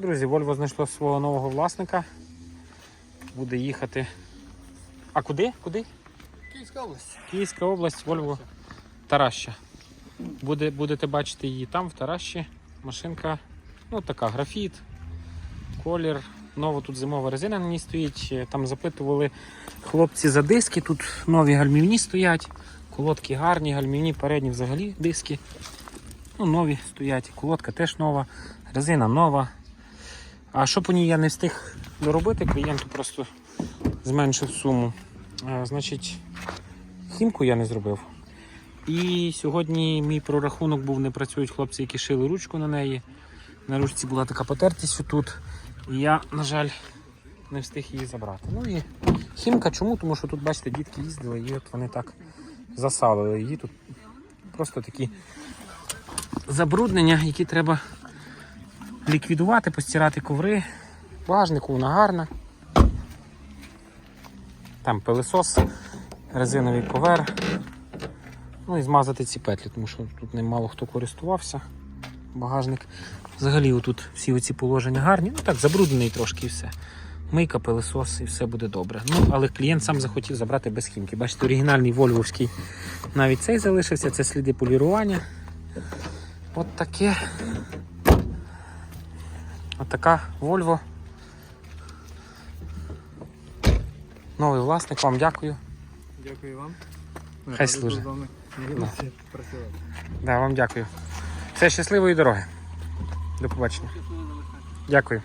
Друзі, Volvo знайшло свого нового власника. Буде їхати. А куди? Куди? Київська область. Київська область, Volvo Тараща. Буде, будете бачити її там, в Таращі. Машинка, ну така, графіт, колір. Нова тут зимова резина на ній стоїть. Там запитували хлопці за диски. Тут нові гальмівні стоять. Колодки гарні, гальмівні, передні взагалі диски. Ну, нові стоять. Колодка теж нова, резина нова. А що по ній я не встиг доробити, клієнту просто зменшив суму. А, значить, хімку я не зробив. І сьогодні мій прорахунок був, не працюють хлопці, які шили ручку на неї. На ручці була така потертість отут. І я, на жаль, не встиг її забрати. Ну і хімка чому? Тому що тут, бачите, дітки їздили і от вони так засалили її. Тут просто такі забруднення, які треба ліквідувати, постирати коври. Багажнику вона гарна. Там пилисос, резиновий ковер. Ну і змазати ці петлі, тому що тут ним мало хто користувався. Багажник. Взагалі отут всі оці положення гарні. Ну так, забруднений трошки і все. Мийка, пилисос і все буде добре. Ну, але клієнт сам захотів забрати без хімки. Бачите, оригінальний вольвовський навіть цей залишився, це сліди полірування. От таке. От така Volvo. Новий власник, вам дякую. Дякую вам. Хай служить. Да, вам дякую. Все щасливої дороги. До побачення. Дякую.